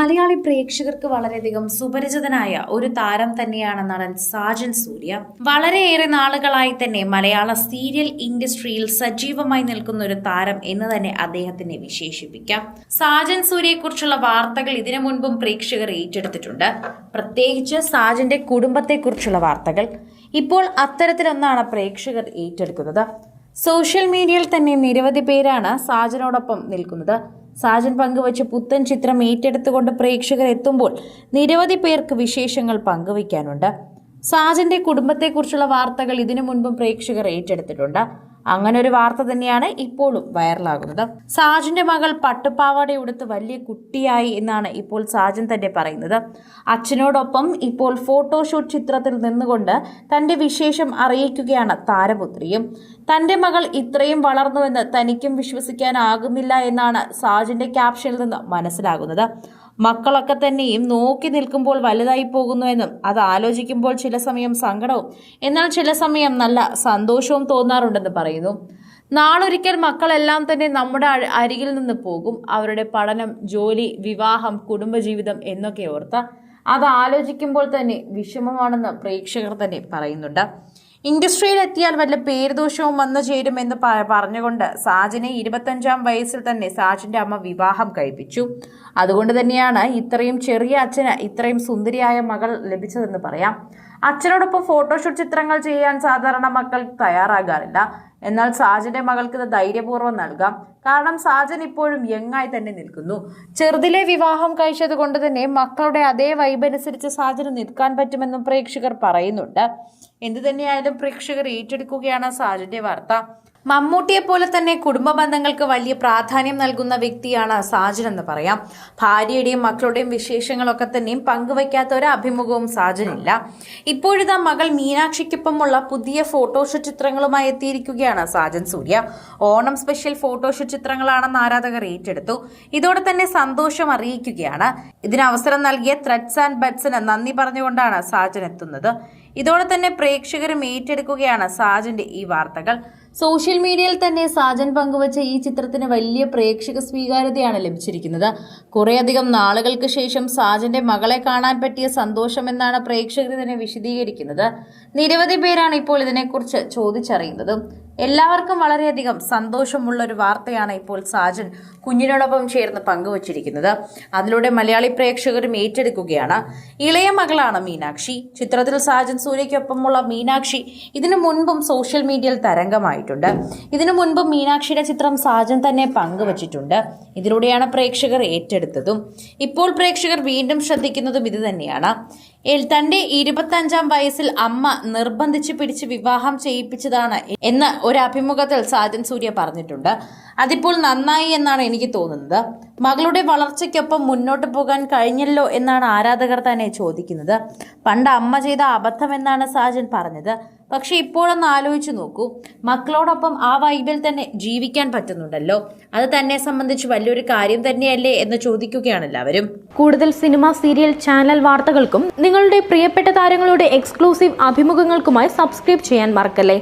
മലയാളി പ്രേക്ഷകർക്ക് വളരെയധികം സുപരിചിതനായ ഒരു താരം തന്നെയാണ് നടൻ സാജൻ സൂര്യ. വളരെയേറെ നാളുകളായി തന്നെ മലയാള സീരിയൽ ഇൻഡസ്ട്രിയിൽ സജീവമായി നിൽക്കുന്ന ഒരു താരം എന്ന് തന്നെ അദ്ദേഹത്തിനെ വിശേഷിപ്പിക്കാം. സാജൻ സൂര്യയെക്കുറിച്ചുള്ള വാർത്തകൾ ഇതിനു മുൻപും പ്രേക്ഷകർ ഏറ്റെടുത്തിട്ടുണ്ട്. പ്രത്യേകിച്ച് സാജന്റെ കുടുംബത്തെക്കുറിച്ചുള്ള വാർത്തകൾ. ഇപ്പോൾ അത്തരത്തിലൊന്നാണ് പ്രേക്ഷകർ ഏറ്റെടുക്കുന്നത്. സോഷ്യൽ മീഡിയയിൽ തന്നെ നിരവധി പേരാണ് സാജനോടൊപ്പം നിൽക്കുന്നത്. സാജൻ പങ്കുവച്ച പുത്തൻ ചിത്രം ഏറ്റെടുത്തുകൊണ്ട് പ്രേക്ഷകർ എത്തുമ്പോൾ നിരവധി പേർക്ക് വിശേഷങ്ങൾ പങ്കുവയ്ക്കാനുണ്ട്. സാജന്റെ കുടുംബത്തെക്കുറിച്ചുള്ള വാർത്തകൾ ഇതിനു മുൻപും പ്രേക്ഷകർ ഏറ്റെടുത്തിട്ടുണ്ട്. അങ്ങനെ ഒരു വാർത്ത തന്നെയാണ് ഇപ്പോഴും വൈറലാകുന്നത്. സാജന്റെ മകൾ പട്ടുപാവാട ഉടുത്ത് വലിയ കുട്ടിയായി എന്നാണ് ഇപ്പോൾ സാജൻ തന്നെ പറയുന്നത്. അച്ഛനോടൊപ്പം ഇപ്പോൾ ഫോട്ടോഷൂട്ട് ചിത്രത്തിൽ നിന്നുകൊണ്ട് തന്റെ വിശേഷം അറിയിക്കുകയാണ് താരപുത്രിയും. തന്റെ മകൾ ഇത്രയും വളർന്നുവെന്ന് തനിക്കും വിശ്വസിക്കാനാകുന്നില്ല എന്നാണ് സാജന്റെ ക്യാപ്ഷനിൽ നിന്ന് മനസ്സിലാകുന്നത്. മക്കളൊക്കെ തന്നെയും നോക്കി നിൽക്കുമ്പോൾ വലുതായി പോകുന്നുവെന്നും അത് ആലോചിക്കുമ്പോൾ ചില സമയം സങ്കടവും എന്നാൽ ചില സമയം നല്ല സന്തോഷവും തോന്നാറുണ്ടെന്ന് പറയുന്നു. നാളൊരിക്കൽ മക്കളെല്ലാം തന്നെ നമ്മുടെ അരികിൽ നിന്ന് പോകും. അവരുടെ പഠനം ജോലി വിവാഹം കുടുംബജീവിതം എന്നൊക്കെ ഓർത്ത് അത് ആലോചിക്കുമ്പോൾ തന്നെ വിഷമമാണെന്ന് പ്രേക്ഷകർ തന്നെ പറയുന്നുണ്ട്. ഇൻഡസ്ട്രിയിൽ എത്തിയാൽ വല്ല പേരുദോഷവും വന്നു ചേരുമെന്ന് പറഞ്ഞുകൊണ്ട് സാജിനെ ഇരുപത്തഞ്ചാം വയസ്സിൽ തന്നെ സാജിന്റെ അമ്മ വിവാഹം കഴിപ്പിച്ചു. അതുകൊണ്ട് തന്നെയാണ് ഇത്രയും ചെറിയ അച്ഛന് ഇത്രയും സുന്ദരിയായ മകൾ ലഭിച്ചതെന്ന് പറയാം. അച്ഛനോടൊപ്പം ഫോട്ടോഷൂട്ട് ചിത്രങ്ങൾ ചെയ്യാൻ സാധാരണ മക്കൾ തയ്യാറാകാറില്ല. എന്നാൽ സാജന്റെ മകൾക്ക് ഇത് ധൈര്യപൂർവം നൽകാം. കാരണം സാജൻ ഇപ്പോഴും യങ്ങായി തന്നെ നിൽക്കുന്നു. ചെറുതിലെ വിവാഹം കഴിച്ചത് കൊണ്ട് തന്നെ മക്കളുടെ അതേ വൈബ് അനുസരിച്ച് സാജന് നിൽക്കാൻ പറ്റുമെന്നും പ്രേക്ഷകർ പറയുന്നുണ്ട്. എന്തു തന്നെയായാലും പ്രേക്ഷകർ ഏറ്റെടുക്കുകയാണ് സാജന്റെ വാർത്ത. മമ്മൂട്ടിയെ പോലെ തന്നെ കുടുംബ ബന്ധങ്ങൾക്ക് വലിയ പ്രാധാന്യം നൽകുന്ന വ്യക്തിയാണ് സാജൻ എന്ന് പറയാം. ഭാര്യയുടെയും മക്കളുടെയും വിശേഷങ്ങളൊക്കെ തന്നെയും പങ്കുവയ്ക്കാത്ത ഒരു അഭിമുഖവും സാജനില്ല. ഇപ്പോഴിതാ മകൾ മീനാക്ഷിക്കൊപ്പമുള്ള പുതിയ ഫോട്ടോഷൂട്ട് ചിത്രങ്ങളുമായി എത്തിയിരിക്കുകയാണ് സാജൻ സൂര്യ. ഓണം സ്പെഷ്യൽ ഫോട്ടോഷൂട്ട് ചിത്രങ്ങളാണെന്ന് ആരാധകർ ഏറ്റെടുത്തു. ഇതോടെ തന്നെ സന്തോഷം അറിയിക്കുകയാണ്. ഇതിന് അവസരം നൽകിയ ത്രെഡ്സ് ആൻഡ് ബഡ്സിന് നന്ദി പറഞ്ഞുകൊണ്ടാണ് സാജൻ എത്തുന്നത്. ഇതോടെ തന്നെ പ്രേക്ഷകരും ഏറ്റെടുക്കുകയാണ് സാജന്റെ ഈ വാർത്തകൾ. സോഷ്യൽ മീഡിയയിൽ തന്നെ സാജൻ പങ്കുവച്ച ഈ ചിത്രത്തിന് വലിയ പ്രേക്ഷക സ്വീകാര്യതയാണ് ലഭിച്ചിരിക്കുന്നത്. കുറേയധികം നാളുകൾക്ക് ശേഷം സാജന്റെ മകളെ കാണാൻ പറ്റിയ സന്തോഷമെന്നാണ് പ്രേക്ഷകർ ഇതിനെ വിശദീകരിക്കുന്നത്. നിരവധി പേരാണ് ഇപ്പോൾ ഇതിനെക്കുറിച്ച് ചോദിച്ചറിയുന്നത്. എല്ലാവർക്കും വളരെയധികം സന്തോഷമുള്ള ഒരു വാർത്തയാണ് ഇപ്പോൾ സാജൻ കുഞ്ഞിനോടൊപ്പം ചേർന്ന് പങ്കുവച്ചിരിക്കുന്നത്. അതിലൂടെ മലയാളി പ്രേക്ഷകരും ഏറ്റെടുക്കുകയാണ്. ഇളയ മകളാണ് മീനാക്ഷി. ചിത്രത്തിൽ സാജൻ സൂര്യയ്ക്കൊപ്പമുള്ള മീനാക്ഷി ഇതിനു മുൻപും സോഷ്യൽ മീഡിയയിൽ തരംഗമായിട്ടുണ്ട്. ഇതിനു മുൻപും മീനാക്ഷിയുടെ ചിത്രം സാജൻ തന്നെ പങ്കുവച്ചിട്ടുണ്ട്. ഇതിലൂടെയാണ് പ്രേക്ഷകർ ഏറ്റെടുത്തതും. ഇപ്പോൾ പ്രേക്ഷകർ വീണ്ടും ശ്രദ്ധിക്കുന്നതും ഇത് തന്നെയാണ്. തന്റെ ഇരുപത്തഞ്ചാം വയസ്സിൽ അമ്മ നിർബന്ധിച്ച് പിടിച്ച് വിവാഹം ചെയ്യിപ്പിച്ചതാണ് എന്ന് ഒരു അഭിമുഖത്തിൽ സാജൻ സൂര്യ പറഞ്ഞിട്ടുണ്ട്. അതിപ്പോൾ നന്നായി എന്നാണ് എനിക്ക് തോന്നുന്നത്. മകളുടെ വളർച്ചയ്ക്കൊപ്പം മുന്നോട്ട് പോകാൻ കഴിഞ്ഞല്ലോ എന്നാണ് ആരാധകർ തന്നെ ചോദിക്കുന്നത്. പണ്ട് അമ്മ ചെയ്ത അബദ്ധം എന്നാണ് സാജൻ പറഞ്ഞത്. പക്ഷെ ഇപ്പോഴൊന്ന് ആലോചിച്ചു നോക്കൂ. മക്കളോടൊപ്പം ആ വൈബിൽ തന്നെ ജീവിക്കാൻ പറ്റുന്നുണ്ടല്ലോ. അത് തന്നെ സംബന്ധിച്ച് വലിയൊരു കാര്യം തന്നെയല്ലേ എന്ന് ചോദിക്കുകയാണ് എല്ലാവരും. കൂടുതൽ സിനിമ സീരിയൽ ചാനൽ വാർത്തകൾക്കും നിങ്ങളുടെ പ്രിയപ്പെട്ട താരങ്ങളുടെ എക്സ്ക്ലൂസീവ് അഭിമുഖങ്ങൾക്കുമായി സബ്സ്ക്രൈബ് ചെയ്യാൻ മറക്കല്ലേ?